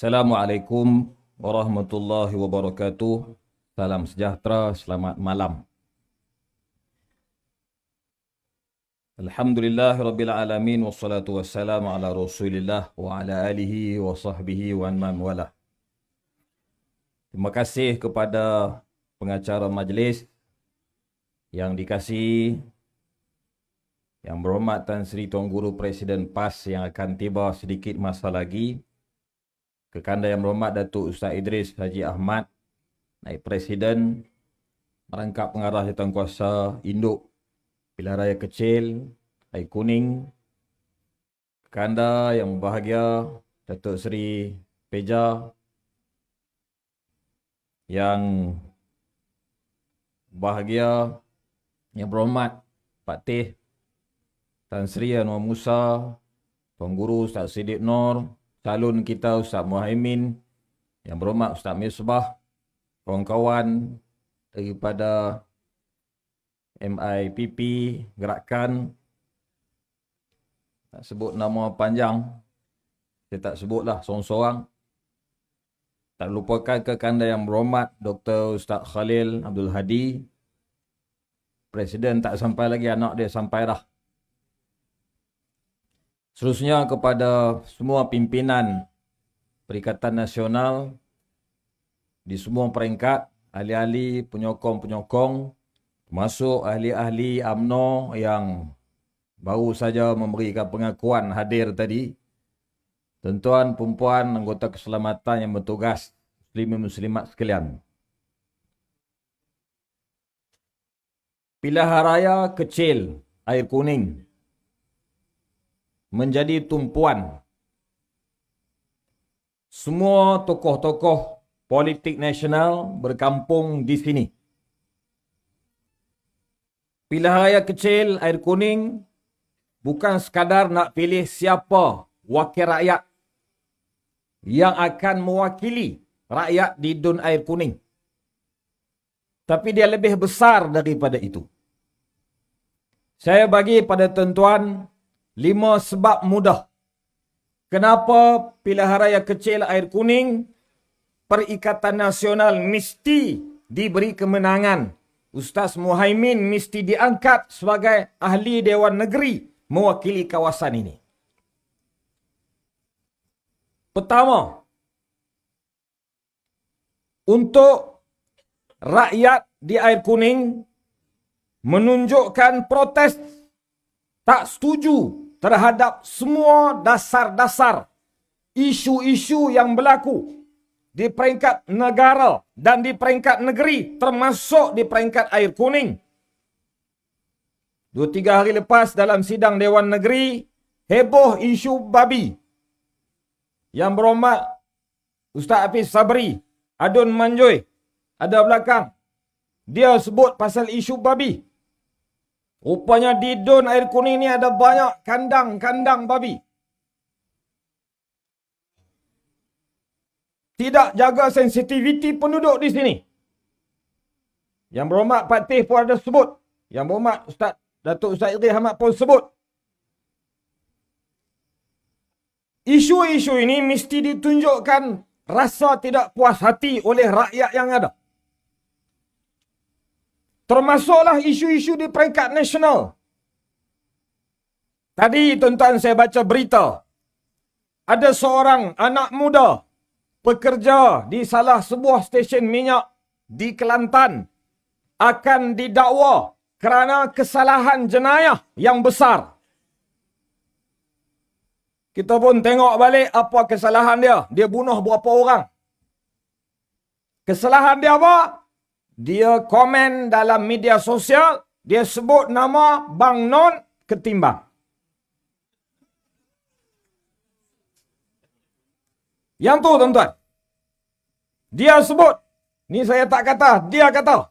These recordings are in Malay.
Assalamualaikum warahmatullahi wabarakatuh. Salam sejahtera, selamat malam. Alhamdulillah Rabbil Alamin Wassalatu wassalamu ala rasulillah Wa ala alihi wa sahbihi wa man wala Terima kasih kepada pengacara majlis Yang dikasih Yang berhormat Tan Sri Tuan Guru Presiden PAS Yang akan tiba sedikit masa lagi Kekanda yang berhormat Datuk Ustaz Idris Haji Ahmad Naib Presiden Merangkap pengarah jatuh kuasa Induk Pilihan Raya Kecil, Air Kuning, Kanda yang bahagia, Datuk Seri Peja, yang bahagia, yang berhormat Pak Teh, Tan Sri Anwar Musa, Tuan Guru Ustaz Siddiq Nur, calon kita Ustaz Muhaimin, yang berhormat Ustaz Misbah, kawan-kawan daripada MIPP gerakan. Tak sebut nama panjang saya tak sebutlah seorang-seorang. Tak lupakan kekanda yang berhormat Dr. Ustaz Khalil Abdul Hadi. Presiden tak sampai lagi anak dia sampai dah Seterusnya kepada semua pimpinan Perikatan Nasional di semua peringkat, ahli-ahli, penyokong-penyokong, Masuk ahli-ahli AMNO yang baru saja memberikan pengakuan hadir tadi. Tentuan perempuan anggota keselamatan yang bertugas muslim muslimat sekalian. Pilihan raya kecil air kuning menjadi tumpuan semua tokoh-tokoh politik nasional berkampung di sini. Pilihan raya kecil air kuning bukan sekadar nak pilih siapa wakil rakyat yang akan mewakili rakyat di Dun Air Kuning. Tapi dia lebih besar daripada itu. Saya bagi pada tuan-tuan lima sebab mudah. Kenapa pilihan kecil air kuning Perikatan Nasional mesti diberi kemenangan Ustaz Muhaimin mesti diangkat sebagai ahli Dewan Negeri mewakili kawasan ini. Pertama, untuk rakyat di air kuning menunjukkan protes tak setuju terhadap semua dasar-dasar isu-isu yang berlaku di peringkat negara dan di peringkat negeri termasuk di peringkat air kuning. Dua tiga hari lepas dalam sidang Dewan Negeri, heboh isu babi. Yang berhormat Ustaz Hafiz Sabri, Adun Manjoy, ada belakang. Dia sebut pasal isu babi. Rupanya di Dun Air Kuning ni ada banyak kandang-kandang babi. tidak jaga sensitiviti penduduk di sini. Yang berhormat Pak Teh pun ada sebut. Yang berhormat Ustaz Datuk Ustaz Idris Ahmad pun sebut. Isu-isu ini mesti ditunjukkan rasa tidak puas hati oleh rakyat yang ada. Termasuklah isu-isu di peringkat nasional. Tadi tuan-tuan saya baca berita. Ada seorang anak muda pekerja di salah sebuah stesen minyak di Kelantan akan didakwa kerana kesalahan jenayah yang besar. Kita pun tengok balik apa kesalahan dia. Dia bunuh berapa orang. Kesalahan dia apa? Dia komen dalam media sosial, dia sebut nama Bang Non ketimbang. Yang tu tuan-tuan. Dia sebut. Ni saya tak kata. Dia kata.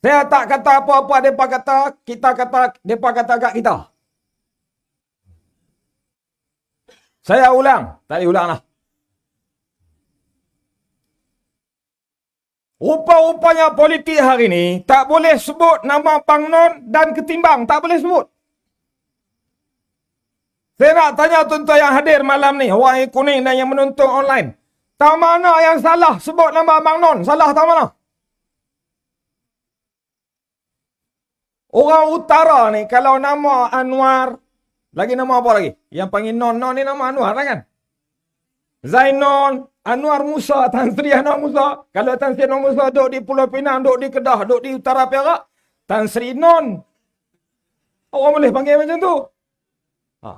Saya tak kata apa-apa mereka kata. Kita kata mereka kata kat kita. Saya ulang. Tak boleh ulang lah. Rupa-rupanya politik hari ni tak boleh sebut nama Bang Non dan Ketimbang. Tak boleh sebut. Saya nak tanya tuan-tuan yang hadir malam ni, orang yang kuning dan yang menonton online. Tahu mana yang salah sebut nama Abang Non? Salah tahu mana? Orang utara ni kalau nama Anwar, lagi nama apa lagi? Yang panggil Non, Non ni nama Anwar lah kan? Zainon, Anwar Musa, Tan Sri Anwar Musa. Kalau Tan Sri Anwar Musa duduk di Pulau Pinang, duduk di Kedah, duduk di Utara Perak, Tan Sri Non. Orang boleh panggil macam tu. Ha.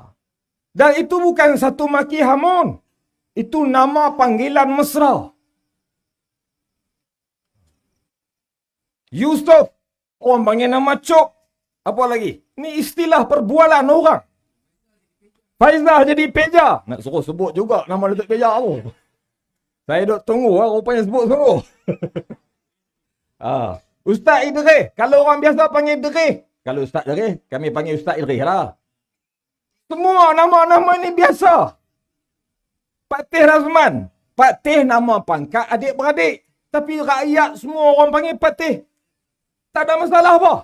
Dan itu bukan satu maki hamun. Itu nama panggilan mesra. Yusuf. Orang panggil nama Cok. Apa lagi? Ini istilah perbualan orang. Faizah jadi peja. Nak suruh sebut juga nama Datuk Peja apa. Saya duk tunggu lah rupanya sebut suruh. ah. Ustaz Idris. Kalau orang biasa panggil Idris. Kalau Ustaz Idris, kami panggil Ustaz Idris lah. Semua nama-nama ni biasa. Pak Teh Razman. Pak Teh nama pangkat adik-beradik. Tapi rakyat semua orang panggil Pak Teh. Tak ada masalah apa.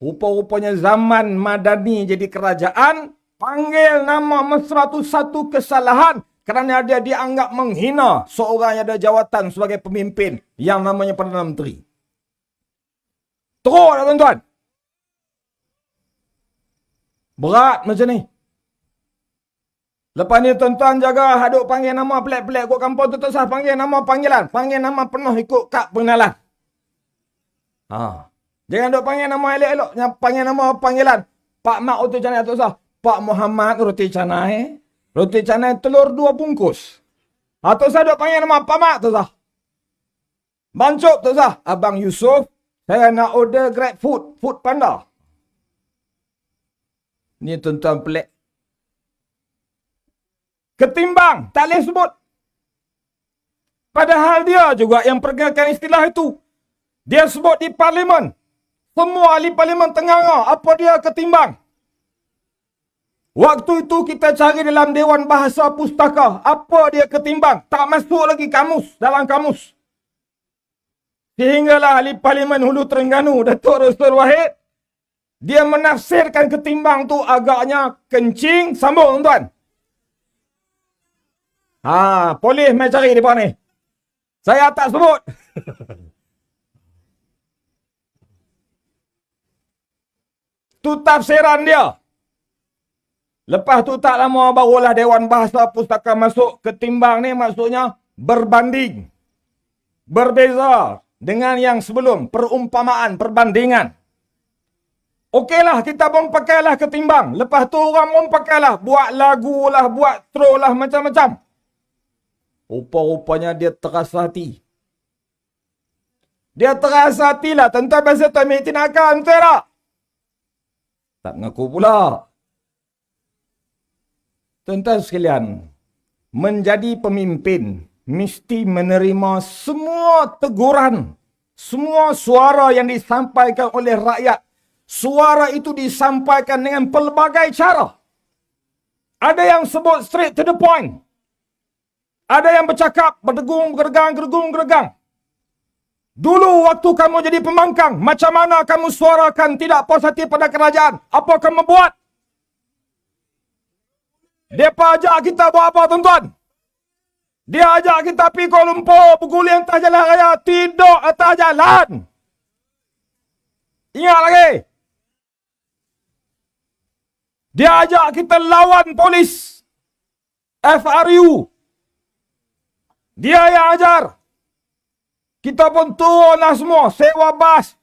Rupa-rupanya zaman Madani jadi kerajaan, panggil nama mesra tu satu kesalahan kerana dia dianggap menghina seorang yang ada jawatan sebagai pemimpin yang namanya Perdana Menteri. Teruk tak tuan-tuan? Berat macam ni. Lepas ni tuan-tuan jaga haduk panggil nama pelik-pelik kot kampung tu tak sah panggil nama panggilan. Panggil nama penuh ikut kad pengenalan. Ha. Jangan duk panggil nama elok-elok. Panggil nama panggilan. Pak Mak Roti Canai tak sah. Pak Muhammad Roti Canai. Roti Canai telur dua bungkus. Ha tak sah duk panggil nama Pak Mak tak sah. Bancuk tak sah. Abang Yusuf. Saya nak order grab food. Food panda. Ni tuan-tuan pelik. Ketimbang. Tak boleh sebut. Padahal dia juga yang perkenalkan istilah itu. Dia sebut di parlimen. Semua ahli parlimen tengah apa dia ketimbang. Waktu itu kita cari dalam Dewan Bahasa Pustaka. Apa dia ketimbang. Tak masuk lagi kamus dalam kamus. Sehinggalah ahli parlimen Hulu Terengganu, Datuk Rasul Wahid. Dia menafsirkan ketimbang tu agaknya kencing. Sambung tuan. Ha, polis mai cari di bawah ni. Saya tak sebut. tu tafsiran dia. Lepas tu tak lama barulah Dewan Bahasa Pustaka masuk ketimbang ni maksudnya berbanding. Berbeza dengan yang sebelum. Perumpamaan, perbandingan. Okeylah kita pun pakailah ketimbang. Lepas tu orang pun pakailah. Buat lagu lah, buat throw lah macam-macam. Rupa-rupanya dia terasa hati. Dia terasa hati lah. Tentu biasa tu ambil tindakan. Betul tak? Tak mengaku pula. Tuan-tuan sekalian, menjadi pemimpin mesti menerima semua teguran, semua suara yang disampaikan oleh rakyat. Suara itu disampaikan dengan pelbagai cara. Ada yang sebut straight to the point. Ada yang bercakap berdegung, gergang, gergung, gergang. Dulu waktu kamu jadi pembangkang, macam mana kamu suarakan tidak positif pada kerajaan? Apa kamu buat? Dia ajak kita buat apa tuan-tuan? Dia ajak kita pergi Kuala Lumpur, berguling atas jalan raya, tidur atas jalan. Ingat lagi? Dia ajak kita lawan polis. FRU. Dia yang ajar. Kita pun turunlah semua. Sewa bas.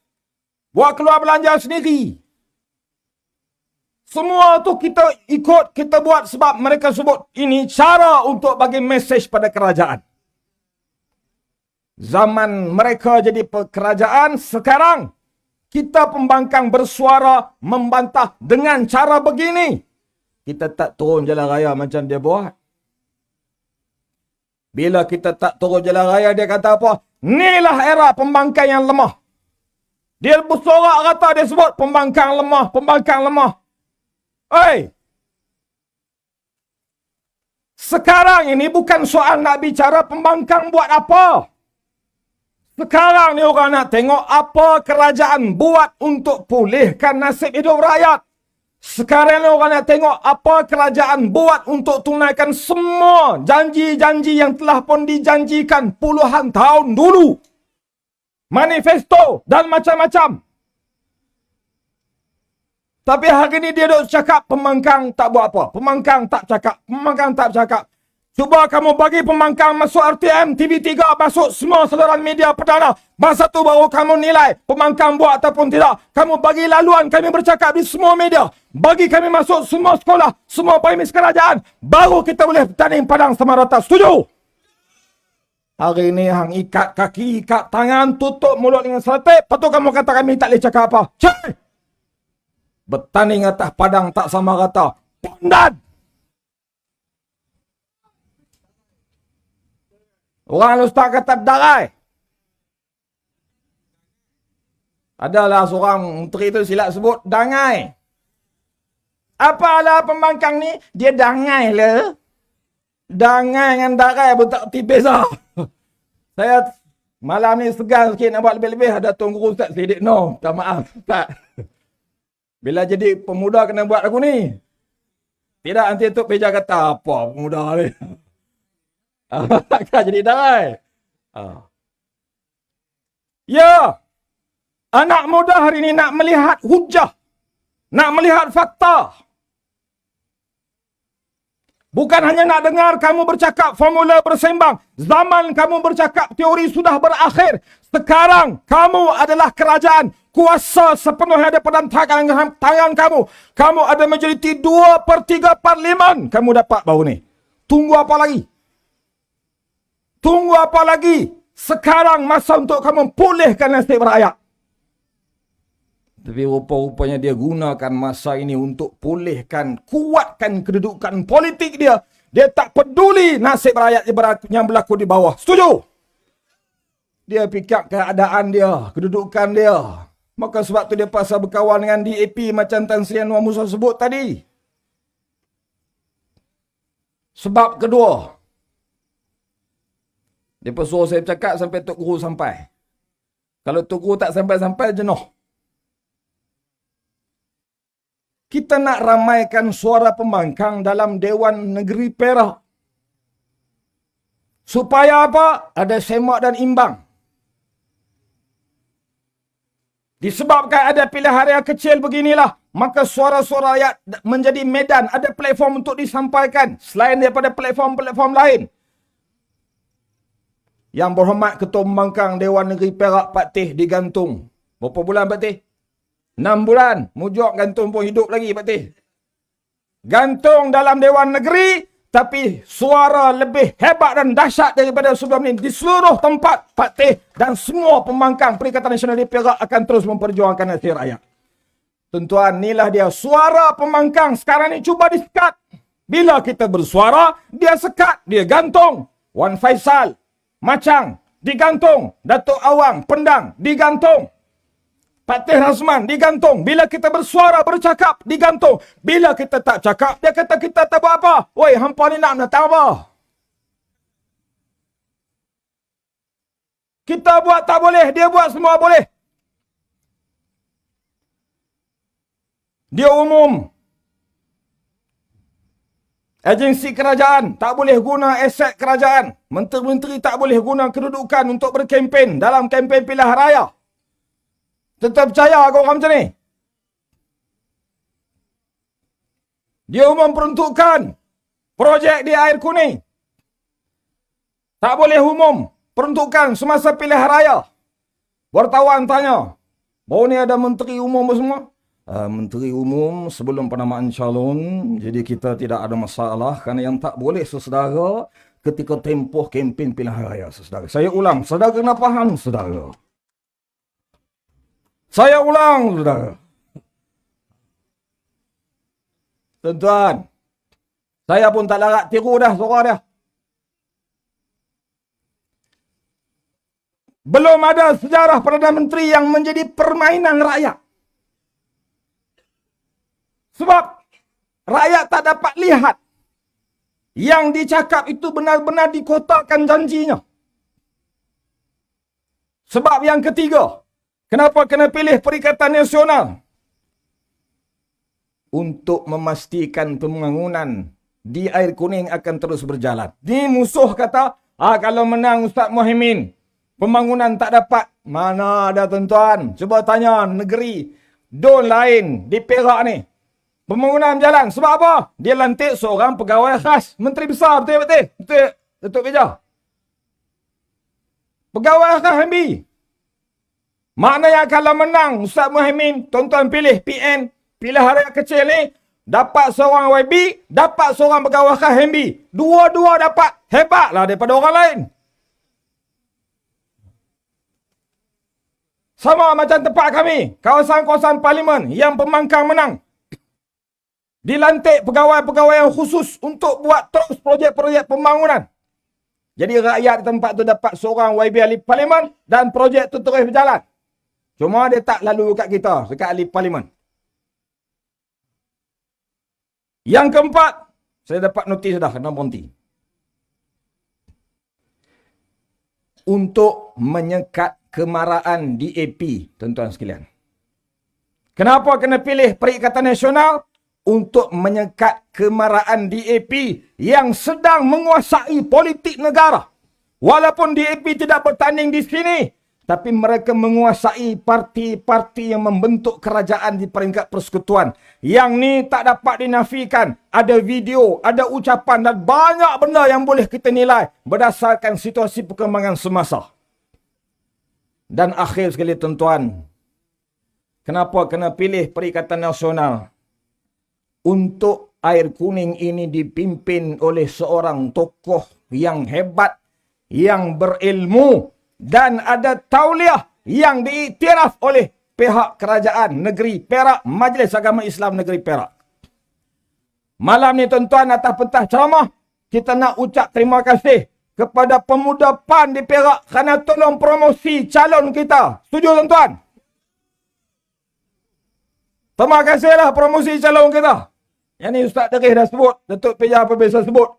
Buat keluar belanja sendiri. Semua tu kita ikut, kita buat sebab mereka sebut ini cara untuk bagi mesej pada kerajaan. Zaman mereka jadi kerajaan, sekarang kita pembangkang bersuara membantah dengan cara begini. Kita tak turun jalan raya macam dia buat. Bila kita tak turun jalan raya, dia kata apa? Inilah era pembangkang yang lemah. Dia bersorak kata dia sebut pembangkang lemah, pembangkang lemah. Hei! Sekarang ini bukan soal nak bicara pembangkang buat apa. Sekarang ni orang nak tengok apa kerajaan buat untuk pulihkan nasib hidup rakyat. Sekarang ni orang nak tengok apa kerajaan buat untuk tunaikan semua janji-janji yang telah pun dijanjikan puluhan tahun dulu. Manifesto dan macam-macam. Tapi hari ni dia duk cakap pembangkang tak buat apa. Pembangkang tak cakap. Pembangkang tak cakap. Cuba kamu bagi pembangkang masuk RTM, TV3, masuk semua saluran media perdana. Masa tu baru kamu nilai pembangkang buat ataupun tidak. Kamu bagi laluan kami bercakap di semua media. Bagi kami masuk semua sekolah, semua premis kerajaan. Baru kita boleh bertanding padang sama rata. Setuju? Hari ni hang ikat kaki, ikat tangan, tutup mulut dengan seletik. Lepas tu kamu kata kami tak boleh cakap apa. Cik! Bertanding atas padang tak sama rata. Pandan! Orang ustaz kata darai. Adalah seorang menteri tu silap sebut dangai. Apalah pembangkang ni? Dia dangai le. Dangai dengan darai pun tak tipis lah. Saya malam ni segan sikit nak buat lebih-lebih. Ada Tuan Guru Ustaz Sidik no. Tak maaf. Tak. Bila jadi pemuda kena buat aku ni. Tidak nanti tu beja kata apa pemuda ni. Takkan jadi darai. Ah. Ya. Anak muda hari ini nak melihat hujah. Nak melihat fakta. Bukan hanya nak dengar kamu bercakap formula bersembang. Zaman kamu bercakap teori sudah berakhir. Sekarang kamu adalah kerajaan. Kuasa sepenuhnya ada pada tangan, tangan kamu. Kamu ada majoriti 2 per 3 parlimen. Kamu dapat baru ni. Tunggu apa lagi? Tunggu apa lagi? Sekarang masa untuk kamu pulihkan nasib rakyat. Tapi rupa-rupanya dia gunakan masa ini untuk pulihkan, kuatkan kedudukan politik dia. Dia tak peduli nasib rakyat yang berlaku di bawah. Setuju? Dia fikir keadaan dia, kedudukan dia. Maka sebab tu dia pasal berkawan dengan DAP macam Tan Sri Anwar Musa sebut tadi. Sebab kedua, dia suruh saya cakap sampai Tok Guru sampai. Kalau Tok Guru tak sampai-sampai, jenuh. Kita nak ramaikan suara pembangkang dalam Dewan Negeri Perak. Supaya apa? Ada semak dan imbang. Disebabkan ada pilihan raya kecil beginilah, maka suara-suara rakyat menjadi medan, ada platform untuk disampaikan selain daripada platform-platform lain. Yang berhormat Ketua Pembangkang Dewan Negeri Perak Pak Teh digantung. Berapa bulan Pak Teh? 6 bulan. Mujok gantung pun hidup lagi Pak Teh. Gantung dalam Dewan Negeri tapi suara lebih hebat dan dahsyat daripada sebelum ini. Di seluruh tempat Pak Teh dan semua pembangkang Perikatan Nasional di Perak akan terus memperjuangkan nasib rakyat. Tuan-tuan, inilah dia suara pembangkang sekarang ini cuba disekat. Bila kita bersuara, dia sekat, dia gantung. Wan Faisal, Macang digantung. Datuk Awang Pendang digantung. Pak Teh Razman digantung. Bila kita bersuara bercakap digantung. Bila kita tak cakap dia kata kita tak buat apa. Woi hampa ni nak menatang apa? Kita buat tak boleh, dia buat semua boleh. Dia umum. Agensi kerajaan tak boleh guna aset kerajaan. Menteri-menteri tak boleh guna kedudukan untuk berkempen dalam kempen pilihan raya. Tetap percaya kau orang macam ni? Dia memperuntukkan projek di air kuning. Tak boleh umum peruntukan semasa pilihan raya. Wartawan tanya, baru ni ada menteri umum semua? Uh, Menteri Umum sebelum penamaan calon. Jadi kita tidak ada masalah kerana yang tak boleh sesedara ketika tempoh kempen pilihan raya sesedara. Saya ulang, saudara kena faham saudara. Saya ulang saudara. Tuan-tuan, saya pun tak larat tiru dah suara dia. Belum ada sejarah Perdana Menteri yang menjadi permainan rakyat. Sebab rakyat tak dapat lihat yang dicakap itu benar-benar dikotakkan janjinya. Sebab yang ketiga, kenapa kena pilih Perikatan Nasional? untuk memastikan pembangunan di air kuning akan terus berjalan. Di musuh kata, ah kalau menang Ustaz Muhyiddin, pembangunan tak dapat. Mana ada tuan-tuan? Cuba tanya negeri don lain di Perak ni. Pembangunan berjalan. Sebab apa? Dia lantik seorang pegawai khas. Menteri besar betul-betul. Betul, Datuk Beja. Pegawai khas MB. Maknanya kalau menang Ustaz Muhyiddin, tuan-tuan pilih PN, pilih hari kecil ni, dapat seorang YB, dapat seorang pegawai MB. Dua-dua dapat. Hebatlah daripada orang lain. Sama macam tempat kami, kawasan-kawasan parlimen yang pembangkang menang. Dilantik pegawai-pegawai yang khusus untuk buat terus projek-projek pembangunan. Jadi rakyat di tempat tu dapat seorang YB ahli parlimen dan projek tu terus berjalan. Cuma dia tak lalu kat kita, dekat ahli parlimen. Yang keempat, saya dapat notis dah kena berhenti. Untuk menyekat kemarahan DAP, tuan-tuan sekalian. Kenapa kena pilih Perikatan Nasional? Untuk menyekat kemarahan DAP yang sedang menguasai politik negara. Walaupun DAP tidak bertanding di sini, tapi mereka menguasai parti-parti yang membentuk kerajaan di peringkat persekutuan. Yang ni tak dapat dinafikan. Ada video, ada ucapan dan banyak benda yang boleh kita nilai berdasarkan situasi perkembangan semasa. Dan akhir sekali tuan-tuan, kenapa kena pilih Perikatan Nasional? Untuk air kuning ini dipimpin oleh seorang tokoh yang hebat, yang berilmu dan ada tauliah yang diiktiraf oleh pihak kerajaan negeri Perak, Majlis Agama Islam Negeri Perak. Malam ni tuan-tuan atas pentah ceramah, kita nak ucap terima kasih kepada pemuda PAN di Perak kerana tolong promosi calon kita. Setuju tuan-tuan? Terima kasihlah promosi calon kita. Yang ni Ustaz Derih dah sebut. Datuk Peja apa biasa sebut.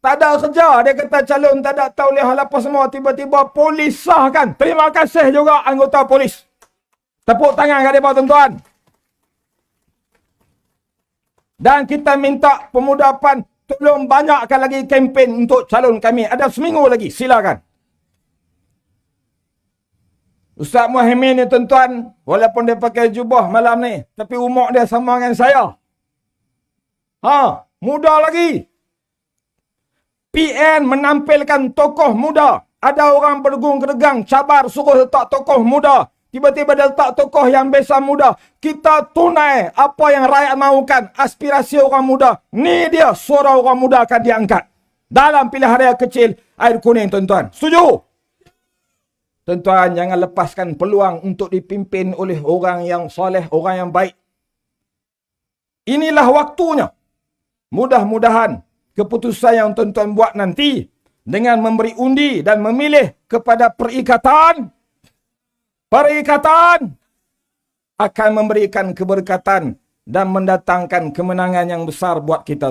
Tak ada kerja. Dia kata calon tak ada tahu lihat apa semua. Tiba-tiba polis sahkan. Terima kasih juga anggota polis. Tepuk tangan kat mereka tuan-tuan. Dan kita minta pemuda PAN tolong banyakkan lagi kempen untuk calon kami. Ada seminggu lagi. Silakan. Ustaz Muhammad ni tuan-tuan, walaupun dia pakai jubah malam ni, tapi umur dia sama dengan saya. Ha, muda lagi. PN menampilkan tokoh muda. Ada orang bergung keregang, cabar suruh letak tokoh muda. Tiba-tiba dia letak tokoh yang biasa muda. Kita tunai apa yang rakyat mahukan. Aspirasi orang muda. Ni dia suara orang muda akan diangkat. Dalam pilihan raya kecil air kuning tuan-tuan. Setuju? Tuan-tuan jangan lepaskan peluang untuk dipimpin oleh orang yang soleh, orang yang baik. Inilah waktunya. Mudah-mudahan keputusan yang tuan-tuan buat nanti dengan memberi undi dan memilih kepada perikatan. Perikatan akan memberikan keberkatan dan mendatangkan kemenangan yang besar buat kita